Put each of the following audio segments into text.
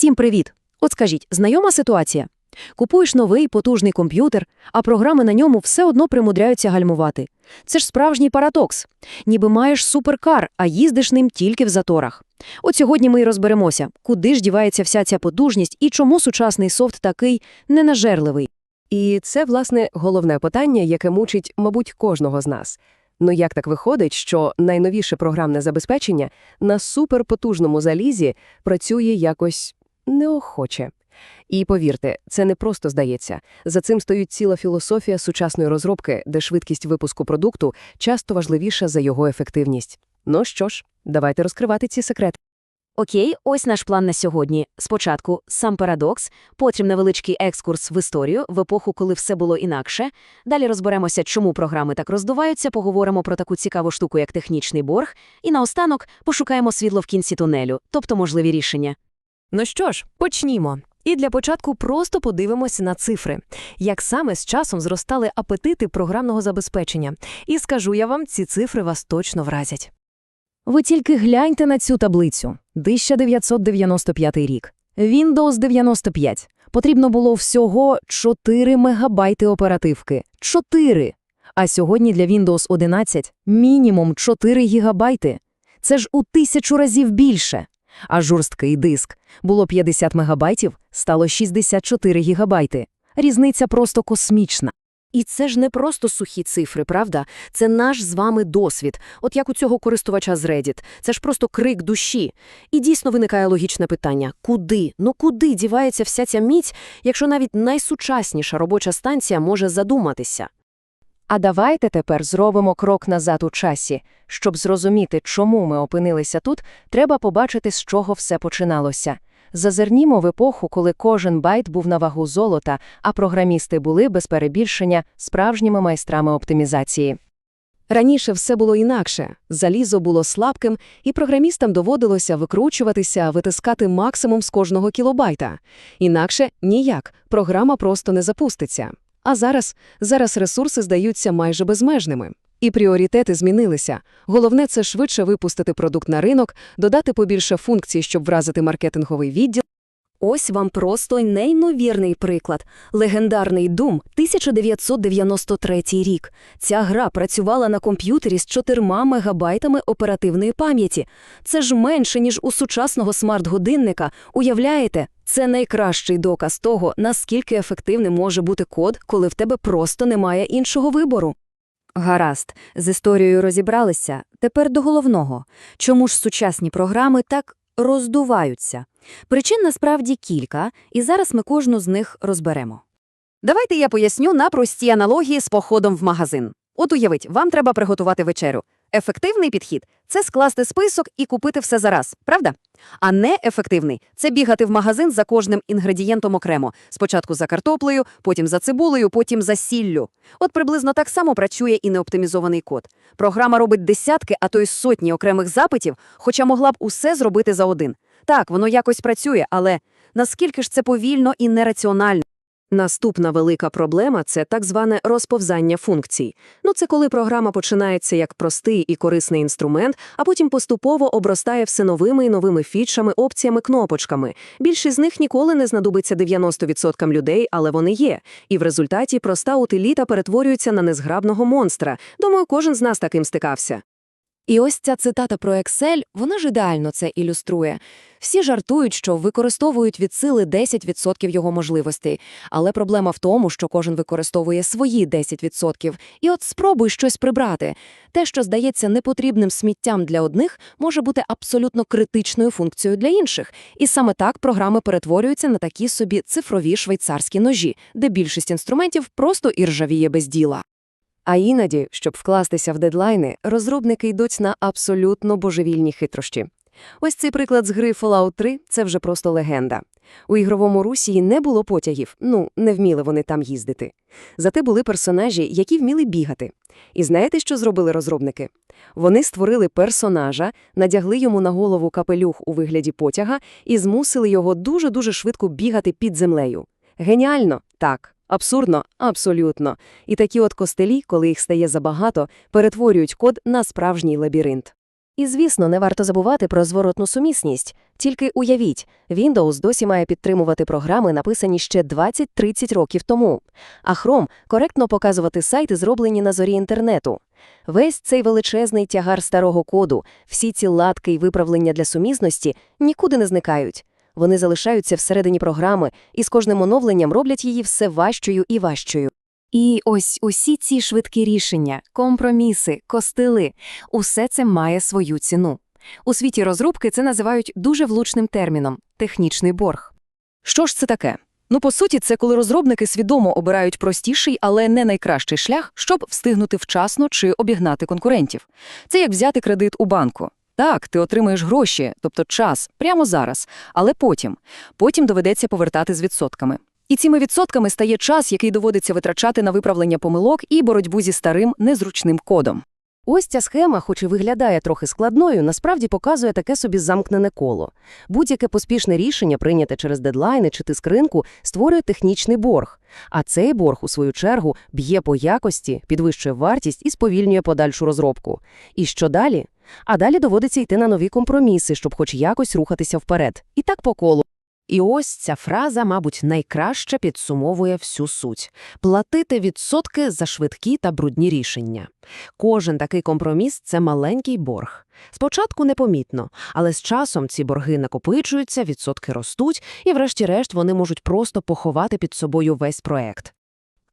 Всім привіт! От скажіть, знайома ситуація? Купуєш новий потужний комп'ютер, а програми на ньому все одно примудряються гальмувати. Це ж справжній парадокс. Ніби маєш суперкар, а їздиш ним тільки в заторах. От сьогодні ми й розберемося, куди ж дівається вся ця потужність і чому сучасний софт такий ненажерливий. І це, власне, головне питання, яке мучить, мабуть, кожного з нас. Ну як так виходить, що найновіше програмне забезпечення на суперпотужному залізі працює якось неохоче? І повірте, це не просто здається. За цим стоїть ціла філософія сучасної розробки, де швидкість випуску продукту часто важливіша за його ефективність. Ну що ж, давайте розкривати ці секрети. Окей, ось наш план на сьогодні. Спочатку сам парадокс, потім невеличкий екскурс в історію, в епоху, коли все було інакше. Далі розберемося, чому програми так роздуваються, поговоримо про таку цікаву штуку, як технічний борг, і наостанок пошукаємо світло в кінці тунелю, тобто можливі рішення. Ну що ж, почнімо. І для початку просто подивимося на цифри, як саме з часом зростали апетити програмного забезпечення. І скажу я вам, ці цифри вас точно вразять. Ви тільки гляньте на цю таблицю. 1995 рік. Windows 95. Потрібно було всього 4 мегабайти оперативки. 4! А сьогодні для Windows 11 мінімум 4 гігабайти. Це ж у тисячу разів більше. А жорсткий диск було 50 мегабайтів, стало 64 гігабайти. Різниця просто космічна. І це ж не просто сухі цифри, правда? Це наш з вами досвід. От як у цього користувача з Reddit. Це ж просто крик душі. І дійсно виникає логічне питання: куди? Ну куди дівається вся ця міць, якщо навіть найсучасніша робоча станція може задуматися? А давайте тепер зробимо крок назад у часі. Щоб зрозуміти, чому ми опинилися тут, треба побачити, з чого все починалося. Зазирнімо в епоху, коли кожен байт був на вагу золота, а програмісти були, без перебільшення, справжніми майстрами оптимізації. Раніше все було інакше. Залізо було слабким, і програмістам доводилося викручуватися, витискати максимум з кожного кілобайта. Інакше ніяк, програма просто не запуститься. А зараз, зараз ресурси здаються майже безмежними. І пріоритети змінилися. Головне – це швидше випустити продукт на ринок, додати побільше функцій, щоб вразити маркетинговий відділ. Ось вам просто неймовірний приклад. Легендарний Doom 1993 рік. Ця гра працювала на комп'ютері з 4 мегабайтами оперативної пам'яті. Це ж менше, ніж у сучасного смарт-годинника. Уявляєте? Це найкращий доказ того, наскільки ефективним може бути код, коли в тебе просто немає іншого вибору. Гаразд, з історією розібралися. Тепер до головного. Чому ж сучасні програми так роздуваються? Причин насправді кілька, і зараз ми кожну з них розберемо. Давайте я поясню на простій аналогії з походом в магазин. От уявіть, вам треба приготувати вечерю. Ефективний підхід це скласти список і купити все зараз, правда? А неефективний це бігати в магазин за кожним інгредієнтом окремо. Спочатку за картоплею, потім за цибулею, потім за сіллю. От приблизно так само працює і неоптимізований код. Програма робить десятки, а то й сотні окремих запитів, хоча могла б усе зробити за один. Так, воно якось працює, але наскільки ж це повільно і нераціонально? Наступна велика проблема – це так зване розповзання функцій. Ну, це коли програма починається як простий і корисний інструмент, а потім поступово обростає все новими і новими фічами, опціями, кнопочками. Більшість з них ніколи не знадобиться 90% людей, але вони є. І в результаті проста утиліта перетворюється на незграбного монстра. Думаю, кожен з нас таким стикався. І ось ця цитата про Excel, вона ж ідеально це ілюструє. Всі жартують, що використовують від сили 10% його можливостей, але проблема в тому, що кожен використовує свої 10%. І от спробуй щось прибрати. Те, що здається непотрібним сміттям для одних, може бути абсолютно критичною функцією для інших. І саме так програми перетворюються на такі собі цифрові швейцарські ножі, де більшість інструментів просто іржавіє без діла. А іноді, щоб вкластися в дедлайни, розробники йдуть на абсолютно божевільні хитрощі. Ось цей приклад з гри Fallout 3 – це вже просто легенда. У ігровому Русії не було потягів, ну, не вміли вони там їздити. Зате були персонажі, які вміли бігати. І знаєте, що зробили розробники? Вони створили персонажа, надягли йому на голову капелюх у вигляді потяга і змусили його дуже-дуже швидко бігати під землею. Геніально? Так. Абсурдно? Абсолютно. І такі от костелі, коли їх стає забагато, перетворюють код на справжній лабіринт. І, звісно, не варто забувати про зворотну сумісність. Тільки уявіть, Windows досі має підтримувати програми, написані ще 20-30 років тому, а Chrome – коректно показувати сайти, зроблені на зорі інтернету. Весь цей величезний тягар старого коду, всі ці латки й виправлення для сумісності нікуди не зникають. Вони залишаються всередині програми і з кожним оновленням роблять її все важчою і важчою. І ось усі ці швидкі рішення, компроміси, костили – усе це має свою ціну. У світі розробки це називають дуже влучним терміном – технічний борг. Що ж це таке? Ну, по суті, це коли розробники свідомо обирають простіший, але не найкращий шлях, щоб встигнути вчасно чи обігнати конкурентів. Це як взяти кредит у банку. Так, ти отримаєш гроші, тобто час, прямо зараз, але потім. Потім доведеться повертати з відсотками. І цими відсотками стає час, який доводиться витрачати на виправлення помилок і боротьбу зі старим незручним кодом. Ось ця схема, хоч і виглядає трохи складною, насправді показує таке собі замкнене коло. Будь-яке поспішне рішення, прийняте через дедлайни чи тиск ринку, створює технічний борг. А цей борг, у свою чергу, б'є по якості, підвищує вартість і сповільнює подальшу розробку. І що далі? А далі доводиться йти на нові компроміси, щоб хоч якось рухатися вперед. І так по колу. І ось ця фраза, мабуть, найкраще підсумовує всю суть – платити відсотки за швидкі та брудні рішення. Кожен такий компроміс – це маленький борг. Спочатку непомітно, але з часом ці борги накопичуються, відсотки ростуть, і врешті-решт вони можуть просто поховати під собою весь проект.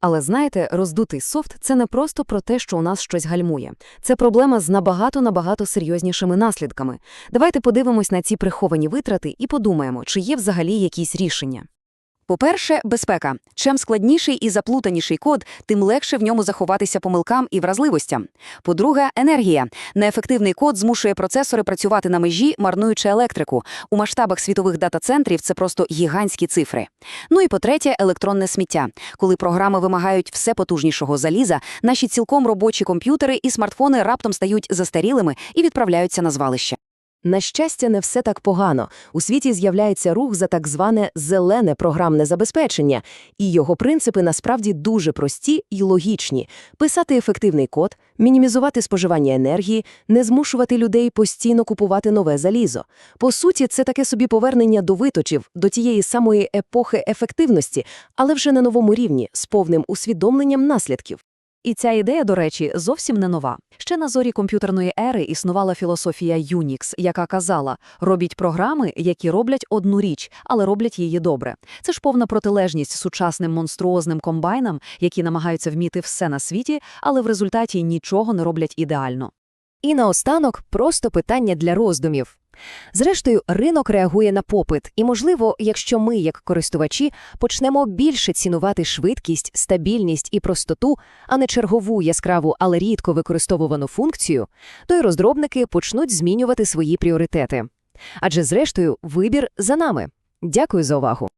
Але знаєте, роздутий софт – це не просто про те, що у нас щось гальмує. Це проблема з набагато-набагато серйознішими наслідками. Давайте подивимось на ці приховані витрати і подумаємо, чи є взагалі якісь рішення. По-перше, безпека. Чим складніший і заплутаніший код, тим легше в ньому заховатися помилкам і вразливостям. По-друге, енергія. Неефективний код змушує процесори працювати на межі, марнуючи електрику. У масштабах світових дата-центрів це просто гігантські цифри. Ну і по-третє, електронне сміття. Коли програми вимагають все потужнішого заліза, наші цілком робочі комп'ютери і смартфони раптом стають застарілими і відправляються на звалище. На щастя, не все так погано. У світі з'являється рух за так зване «зелене програмне забезпечення», і його принципи насправді дуже прості і логічні. Писати ефективний код, мінімізувати споживання енергії, не змушувати людей постійно купувати нове залізо. По суті, це таке собі повернення до виточів, до тієї самої епохи ефективності, але вже на новому рівні, з повним усвідомленням наслідків. І ця ідея, до речі, зовсім не нова. Ще на зорі комп'ютерної ери існувала філософія Unix, яка казала «робіть програми, які роблять одну річ, але роблять її добре». Це ж повна протилежність сучасним монструозним комбайнам, які намагаються вміти все на світі, але в результаті нічого не роблять ідеально. І наостанок просто питання для роздумів. Зрештою, ринок реагує на попит, і, можливо, якщо ми, як користувачі, почнемо більше цінувати швидкість, стабільність і простоту, а не чергову яскраву, але рідко використовувану функцію, то й розробники почнуть змінювати свої пріоритети. Адже, зрештою, вибір за нами. Дякую за увагу.